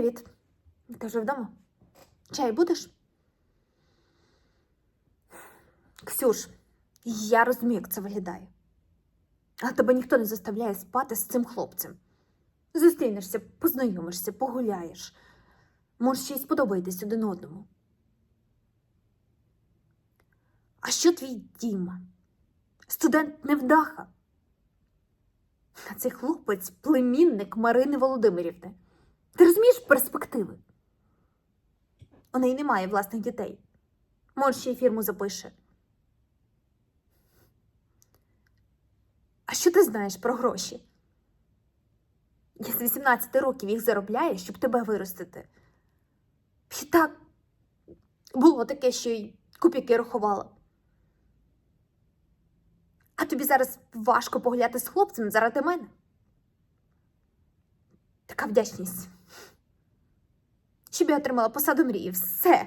Привіт. Ти вже вдома? Чай будеш? Ксюш, я розумію, як це виглядає. А тебе ніхто не заставляє спати з цим хлопцем. Зустрінешся, познайомишся, погуляєш. Може, ще й сподобаєтесь один одному. А що твій Діма? Студент невдаха. А цей хлопець племінник Марини Володимирівни. Ти розумієш перспективи? У неї немає власних дітей. Може, ще й фірму запише. А що ти знаєш про гроші? Я з 18 років їх заробляю, щоб тебе виростити. І так, було таке, що й копійки рахувала. А тобі зараз важко погуляти з хлопцем заради мене. Така вдячність. Щоб я отримала посаду мрії. Все.